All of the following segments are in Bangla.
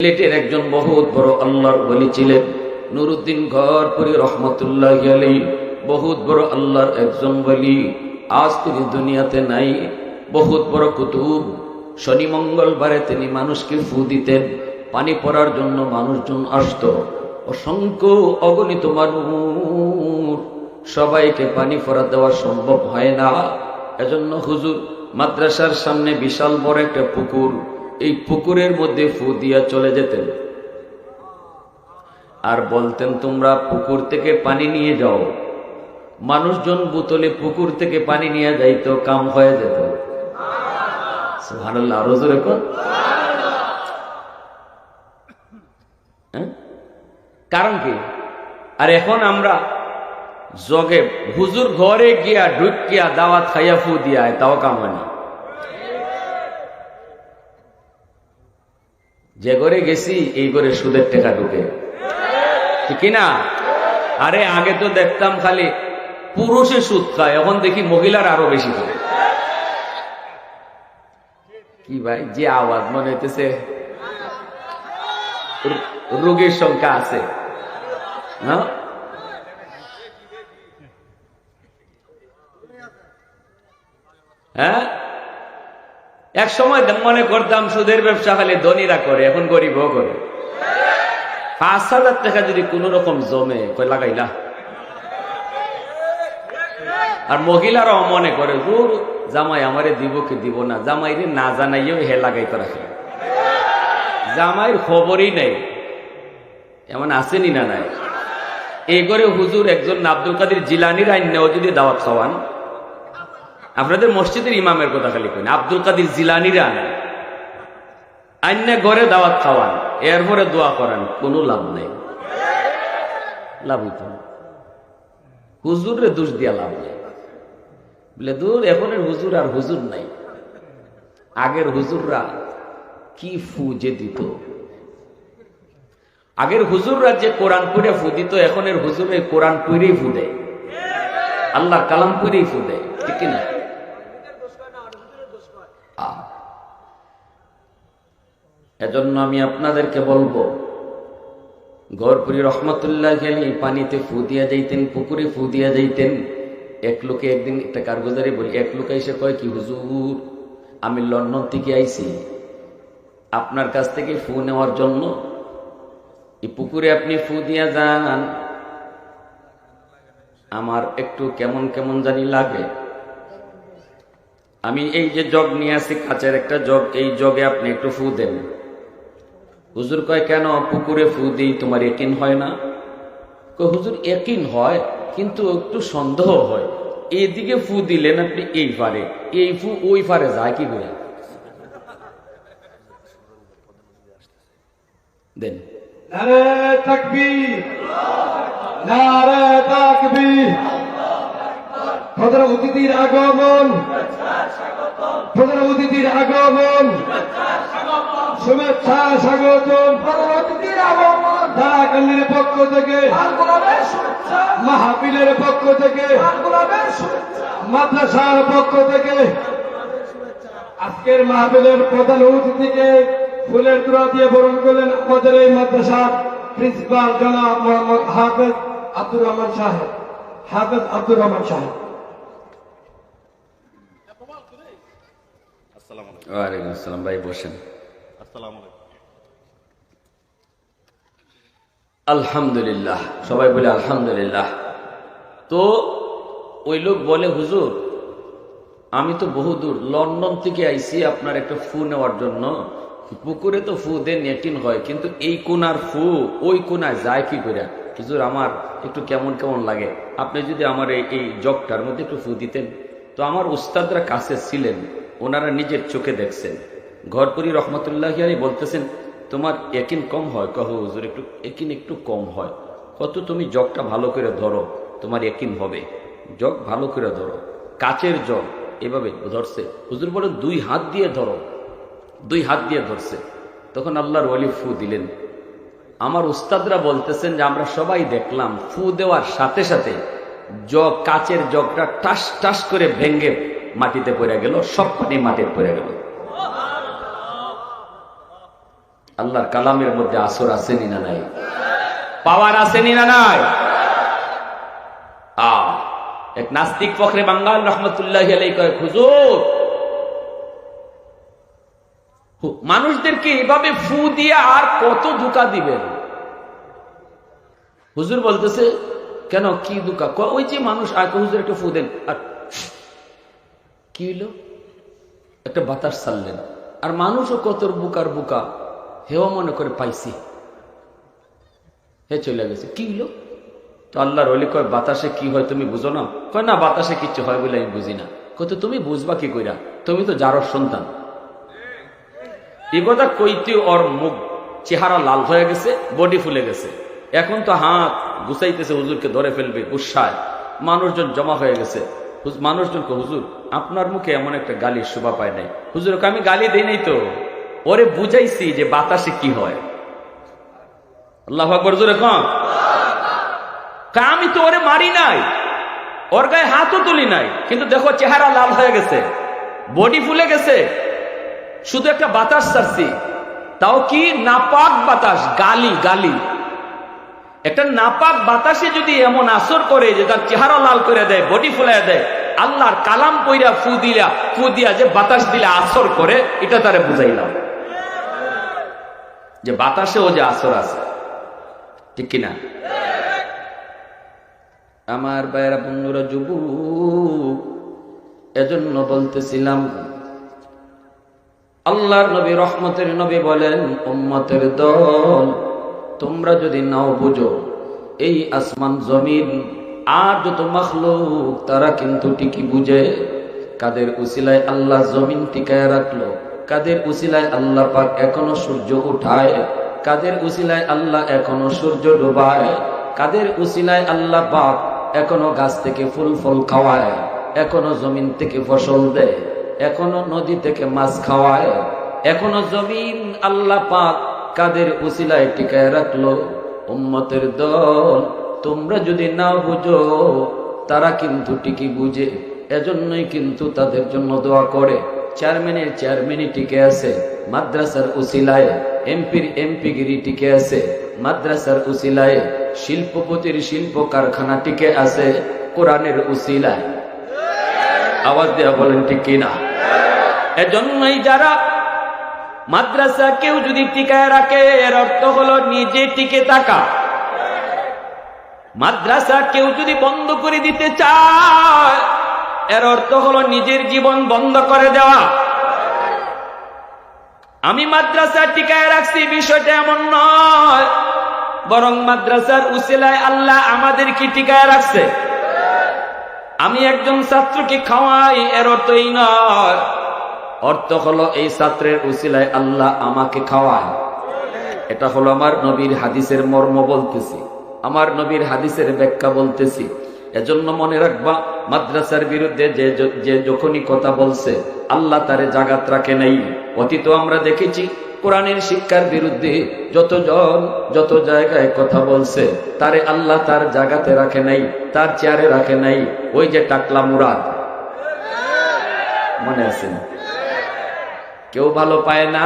সিলেটের একজন বহুত বড় আল্লাহর বলি ছিলেন। নুরুদ্দিন ঘর ঘরপুরি রহমতুল্লাহ আলী বহুত বড় আল্লাহর একজন বলি আজ তিনি দুনিয়াতে নাই, বহুত বড় কুতুব। শনি মঙ্গলবারে তিনি মানুষকে ফু দিতেন, পানি পড়ার জন্য মানুষজন আসত। অসংখ্য অগণিত মানুষ, সবাইকে পানি পড়া দেওয়া সম্ভব হয় না। এজন্য হুজুর, মাদ্রাসার সামনে বিশাল বড় একটা পুকুর এই পুকুরের মধ্যে ফু দিয়া চলে যেতেন। আর বলতেন, তোমরা পুকুর থেকে পানি নিয়ে যাও। মানুষজন বোতলে পুকুর থেকে পানি নিয়ে যাইতো, কাম হয়ে যেত। হ্যাঁ? কারণ কি? আর এখন আমরা জগে হুজুর ঘরে গিয়া ঢুকিয়া দাওয়াত খাইয়া ফু দিয়া, তাও কাম হয় না যে ঘরে গেছি, এই ঘরে সুদের টাকা ঢুকে। ঠিক না আরে, আগে তো দেখতাম খালি পুরুষে সুদ খায়, এখন দেখি মহিলার আরও বেশি কি ভাই, যে আওয়াজ মনে হইতেছে? রোগীর সংখ্যা আছে। হ্যাঁ? এক সময় মনে করতাম সুদের ব্যবসা খালি ধনীরা করে, এখন গরিবও করে। পাঁচ হাজার টাকা যদি কোন রকম জমে কই লাগাইলা আর মহিলারাও মনে করে দূর জামাই আমারে দিব কি দিব না? জামাই না জানাইও হে লাগাইতে রাখে। জামাইয়ের খবরই নেই। এমন আসেনি না নাই? এই করে হুজুর একজন আব্দুল কাদের জিলানির আইনেও যদি দাওয়াত খাওয়ান। আপনাদের মসজিদের ইমামের কথা খালি কইন, আব্দুল কাদির জিলানির আনেন। আইনে ঘরে দাওয়াত খাওয়ান, এরপরে দোয়া করেন, কোনো লাভ নেই। লাভ হইত হুজুরে দোষ দিয়া লাভ নেই। বলে, দূর, এখনের হুজুর আর হুজুর নাই। আগের হুজুররা কি ফু যে দিত? আগের হুজুররা যে কোরআন পড়ে ফু দিত, এখনের হুজুরে কোরআন পড়েই ফু দেয়। আল্লাহ কালাম পড়েই ফু দেয়। ঠিক না এজন্য আমি আপনাদেরকে বলব গড়পুরি রহমতুল্লাহ গেলে পানিতে ফু দিয়া যাইতেন, পুকুরে ফু দিয়া যাইতেন। এক লোকে একদিন একটা কারগুজারি বলি, এক লোক এসে কয় কি, হুজুর, আমি লন্ডন থেকে আইছি। আপনার কাছ থেকে ফু নেওয়ার জন্য এই পুকুরে আপনি ফু দিয়া যান। আমার একটু কেমন কেমন জানি লাগে। আমি এই যে জগ নিয়ে আসি, কাচের একটা জগ, এই জগে আপনি একটু ফু দেন। হুজুর কয়, কেন? পুকুরে ফু দিই, তোমার একিন হয় না? কয়, হুজুর একিন হয়, কিন্তু একটু সন্দেহ হয়। এদিকে ফু দিলেন আপনি, এই পারে এই ফু ওই পারে যায় কি করে? দেন। অতিথির আগমন। প্রধান অতিথির আগমন। শুভেচ্ছা স্বাগতম। প্রধান অতিথির আগমন। ঢাকান্দির পক্ষ থেকে। মাহফিলের পক্ষ থেকে। মাদ্রাসার পক্ষ থেকে। আজকের মাহফিলের প্রধান অতিথিকে ফুলের তোড়া দিয়ে বরণ করলেন আমাদের এই মাদ্রাসার প্রিন্সিপাল জনাব মোহাম্মদ হাফেজ আব্দুর রহমান সাহেব। হাফেজ আব্দুর রহমান সাহেব। ওয়ালাইকুম আসসালাম ভাই বসেন। আলহামদুলিল্লাহ সবাই বলে আলহামদুলিল্লাহ। তো ওই লোক বলে হুজুর আমি তো বহুদূর লন্ডন থেকে আইছি আপনার একটা ফু নেওয়ার জন্য। পুকুরে তো ফু দেন নেটিন হয় কিন্তু এই কোনার ফু ওই কোনায় যায় কি করে? হুজুর আমার একটু কেমন কেমন লাগে। আপনি যদি আমার এই এই জগটার মধ্যে একটু ফু দিতেন। তো আমার উস্তাদরা কাছে ছিলেন। ওনারা নিজের চোখে দেখছেন। ঘরপুরি রহমতুল্লাহ আলী বলতেছেন, তোমার একিন কম হয়? কহ, হুজুর, একটু, একিন একটু কম হয়। কত তুমি জগটা ভালো করে ধরো, তোমার একিন হবে। জগ ভালো করে ধরো। কাচের জগ এভাবে ধরছে। হুজুর বলে দুই হাত দিয়ে ধরো। দুই হাত দিয়ে ধরছে। তখন আল্লাহর ওয়ালি ফু দিলেন। আমার উস্তাদরা বলতেছেন যে, আমরা সবাই দেখলাম ফু দেওয়ার সাথে সাথে জগ, কাচের জগটা টাস টাস করে ভেঙ্গে মাটিতে পড়ে গেল, সব পানি মাটিতে পড়ে গেল। আল্লাহর কালামের মধ্যে আসর আসেনি না নাই? পাওয়ার আসেনি না নাই? এক নাস্তিক ফখরে বাঙ্গাল রহমতুল্লাহ আলাই হুজুর মানুষদেরকে এভাবে ফু দিয়ে আর কত ধোকা দিবেন? হুজুর বলতেছে, কেন, কি দুকা ওই যে মানুষ আগে হুজুর, একটা ফু দেন। আর কি হইল? একটা বাতাস ছাড়লেন। আর মানুষও কতর বুকার বুকা হেও মনে করে পাইছি। হে চলে গেছে। কি হইল? তো আল্লাহর অলি কয়, বাতাসে কি হয় তুমি বুঝো না? কয়, না, বাতাসে কিচ্ছু হয় বলে আমি বুঝি না। কত তুমি বুঝবা কি কইরা? তুমি তো যারর সন্তান। এ কথা কইতে ওর মুখ চেহারা লাল হয়ে গেছে, বডি ফুলে গেছে। এখন তো হাত গুছাইতেছে, হুজুরকে ধরে ফেলবে, গুসায়। মানুষজন জমা হয়ে গেছে। মানুষজনকে, হুজুর, আপনার মুখে এমন একটা গালির শোভা পায় নাই। হুজুরকে আমি গালি দেই নাই তো? ওরে বুঝাইছি যে বাতাসে কি হয়। আল্লাহ আকবর, জোরে কম আমি তো ওরে মারি নাই। ওর গায়ে হাতও তুলি নাই। কিন্তু দেখো, চেহারা লাল হয়ে গেছে। বডি ফুলে গেছে। শুধু একটা বাতাস ছাড়ছি। তাও কি? নাপাক বাতাস, গালি গালি। একটা নাপাক বাতাসে যদি এমন আসর করে যে তার চেহারা লাল করে দেয় বডি ফুলাই দেয়, আল্লাহর কালাম কইরা ফু দিলা, ফু দিয়া যে বাতাস দিলে আসর করে, এটা তারে বুঝাইলাম। যে বাতাসেও যে আসর আছে, ঠিক কিনা? আমার বাইরা বন্ধুরা, যুবক, এজন্য বলতেছিলাম, আল্লাহর নবী, রহমতের নবী বলেন, উম্মতের দল তোমরা যদি নাও বুঝো, এই আসমান জমিন আর যত মখলুক, তারা কিন্তু ঠিকই বুঝে। কাদের উসিলায় আল্লাহ জমিন টিকায় রাখল, কাদের উসিলায় আল্লাহ পাক এখনও সূর্য উঠায়, কাদের উসিলায় আল্লাহ এখনও সূর্য ডুবায়, কাদের উসিলায় আল্লাহ পাক এখনও গাছ থেকে ফুল ফল খাওয়ায়, এখনও জমিন থেকে ফসল দেয়, এখনও নদী থেকে মাছ খাওয়ায়, এখনও জমিন আল্লাহ পাক কাদের উসিলায় টিকায় রাখল? উম্মতের দল, তোমরা যদি না বুঝো, তারা কিন্তু টিকি বুঝে। এজন্যই কিন্তু তাদের জন্য দোয়া করে। চেয়ারম্যানের চেয়ারম্যানই টিকে আছে, মাদ্রাসার উসিলায়। এমপির এমপিগিরি টিকে আছে, মাদ্রাসার উসিলায়। শিল্পপতির শিল্প কারখানা টিকে আছে, কোরআনের উসিলায়। আওয়াজ দেওয়া বলেন ঠিক কিনা? এজন্যই যারা মাদ্রাসা কেউ যদি টিকায় রাখে, এর অর্থ হলো নিজে টিকে থাকা। মাদ্রাসা কেউ যদি বন্ধ করে দিতে চায়, এর অর্থ হলো নিজের জীবন বন্ধ করে দেওয়া। আমি মাদ্রাসা টিকায় রাখছি, বিষয়টা এমন নয়, বরং মাদ্রাসার উসিলায় আল্লাহ আমাদের কি টিকায় রাখছে। আমি একজন ছাত্রকে খাওয়াই, এর অর্থ এই নয়। অর্থ হলো এই ছাত্রের উসিলায় আল্লাহ আমাকে খাওয়ায়। এটা হলো আমার নবীর হাদিসের মর্ম বলতেছি। আমার নবীর হাদিসের ব্যাখ্যা বলতেছি। এজন্য মনে রাখবা, মাদ্রাসার বিরুদ্ধে যে যে যখনই কথা বলছে, আল্লাহ তারে জাগাত রাখে নাই। অতীত আমরা দেখেছি, কোরআনের শিক্ষার বিরুদ্ধে যতজন, যত জায়গায় কথা বলছে, তারে আল্লাহ তার জাগাতে রাখে নাই, তার চেয়ারে রাখে নাই। ওই যে টাকলা মুরাদ। মনে আছে না? কেউ ভালো পায় না।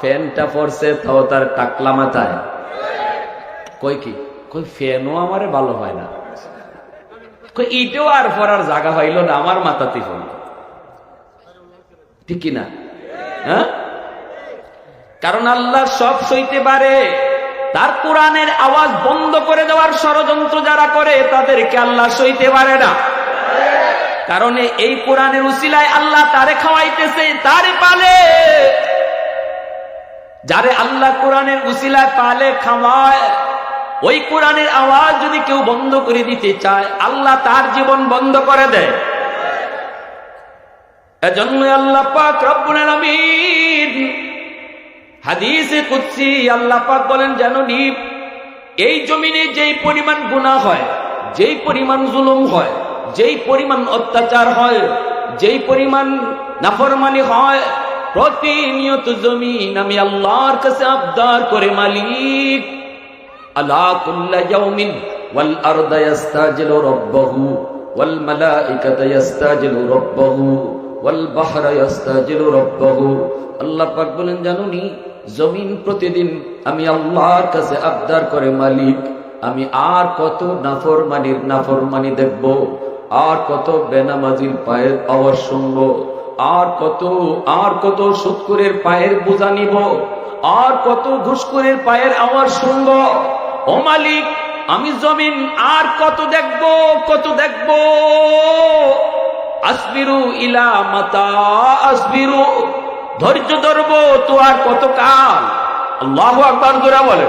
ফ্যানটা পড়ছে, তাও তার টাকলা মাথায়। কই কি? কই ফ্যানও আমারে ভালো হয় না। কই আর পড়ার জায়গা হইল না, আমার মাথাতে হইল। ঠিক কিনা হ্যাঁ? কারণ আল্লাহ সব সইতে পারে। তার কোরআনের আওয়াজ বন্ধ করে দেওয়ার ষড়যন্ত্র যারা করে, তাদেরকে আল্লাহ সইতে পারে না। কারণ এই কোরআনের উসিলায় আল্লাহ তারে খাওয়াইতেছে, তারে পালে। যারে আল্লাহ কোরআনের উসিলায় পালে, খাওয়ায়, ওই কোরআনের আওয়াজ যদি কেউ বন্ধ করে দিতে চায়, আল্লাহ তার জীবন বন্ধ করে দেয়। এজন্য আল্লাহ পাক রব্বুল আলামিন হাদিসে কুদসি আল্লাহ পাক বলেন জানো এই জমিনে যেই পরিমাণ গুনাহ হয়, যেই পরিমাণ জুলুম হয় যেই পরিমাণ অত্যাচার হয়, যেই পরিমাণ নাফরমানি হয়, প্রতিনিয়ত জমিন আমি আল্লাহর কাছে আবদার করে মালিক। আল্লাহ ইয়াউমিন ওয়াল আরদা ইয়াস্তাজিলু রাব্বাহু ওয়াল মালাইকাতু ইয়াস্তাজিলু রাব্বাহু ওয়াল বাহরা ইয়াস্তাজিলু রাব্বাহু। আল্লাহ পাক বলেন জানুনি জমিন প্রতিদিন আমি আল্লাহর কাছে আবদার করে মালিক। আমি আর কত নাফরমানির নাফরমানি দেখব আর কত বেনামাজির পায়ের আওয়াজ শুনব? আর কত আর কত সুৎকুরের পায়ের বোঝা নিব? আর কত ঘুষকুরের পায়ের আওয়াজ শুনব? ও মালিক, আমি জমিন আর কত দেখব কত দেখব? আসবিরু ইলা মাতা, আসবিরু। ধৈর্য ধরবো তো আর কত কাল আল্লাহ আকবর জোরা বলে